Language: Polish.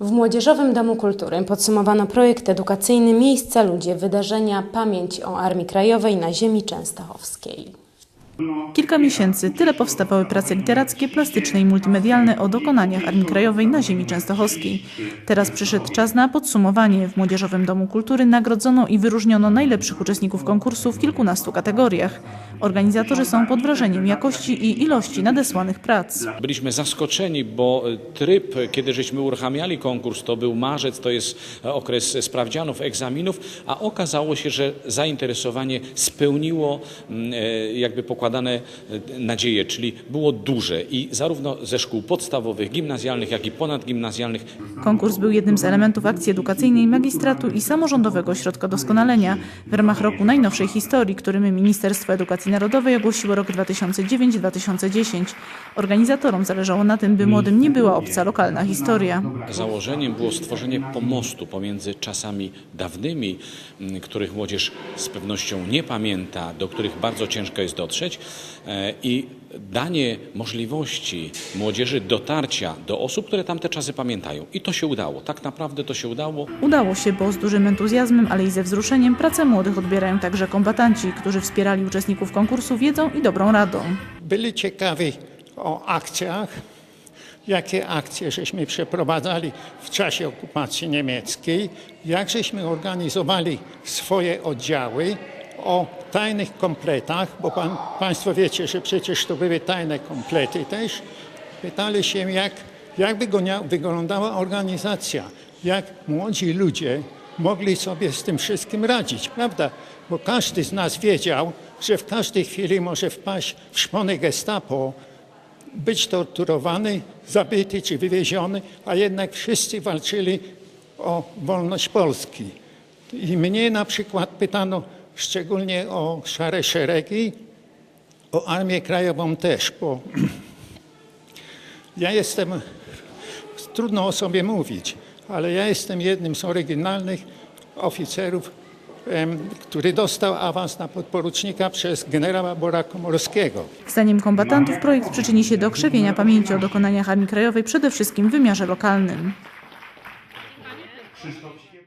W Młodzieżowym Domu Kultury podsumowano projekt edukacyjny Miejsca Ludzie wydarzenia Pamięć o Armii Krajowej na ziemi częstochowskiej. Kilka miesięcy tyle powstawały prace literackie, plastyczne i multimedialne o dokonaniach Armii Krajowej na ziemi częstochowskiej. Teraz przyszedł czas na podsumowanie. W Młodzieżowym Domu Kultury nagrodzono i wyróżniono najlepszych uczestników konkursu w kilkunastu kategoriach. Organizatorzy są pod wrażeniem jakości i ilości nadesłanych prac. Byliśmy zaskoczeni, bo tryb, kiedy żeśmy uruchamiali konkurs, to był marzec, to jest okres sprawdzianów, egzaminów, a okazało się, że zainteresowanie spełniło mm, e, jakby pokładane e, nadzieje, czyli było duże i zarówno ze szkół podstawowych, gimnazjalnych, jak i ponadgimnazjalnych Konkurs był jednym z elementów akcji edukacyjnej magistratu i samorządowego ośrodka doskonalenia w ramach roku najnowszej historii, którym Ministerstwo Edukacji Narodowej ogłosiło rok 2009-2010. Organizatorom zależało na tym, by młodym nie była obca lokalna historia. Założeniem było stworzenie pomostu pomiędzy czasami dawnymi, których młodzież z pewnością nie pamięta, do których bardzo ciężko jest dotrzeć e, i danie możliwości młodzieży dotarcia do osób, które tamte czasy pamiętają. I to się udało. Tak naprawdę to się udało. Udało się, bo z dużym entuzjazmem, ale i ze wzruszeniem pracę młodych odbierają także kombatanci, którzy wspierali uczestników konkursu wiedzą i dobrą radą. byli ciekawi o akcjach, jakie akcje żeśmy przeprowadzali w czasie okupacji niemieckiej, jak żeśmy organizowali swoje oddziały, o tajnych kompletach, bo pan, Państwo wiecie, że przecież to były tajne komplety też. Pytali się, jak, jak wyglądała organizacja, jak młodzi ludzie mogli sobie z tym wszystkim radzić, prawda? Bo każdy z nas wiedział, że w każdej chwili może wpaść w szpony gestapo, być torturowany, zabity czy wywieziony, a jednak wszyscy walczyli o wolność Polski. I mnie na przykład pytano szczególnie o szare szeregi, o Armię Krajową też, bo ja jestem, trudno o sobie mówić, ale ja jestem jednym z oryginalnych oficerów, który dostał awans na podporucznika przez generała Bora Komorowskiego. Zdaniem kombatantów projekt przyczyni się do krzewienia pamięci o dokonaniach Armii Krajowej przede wszystkim w wymiarze lokalnym.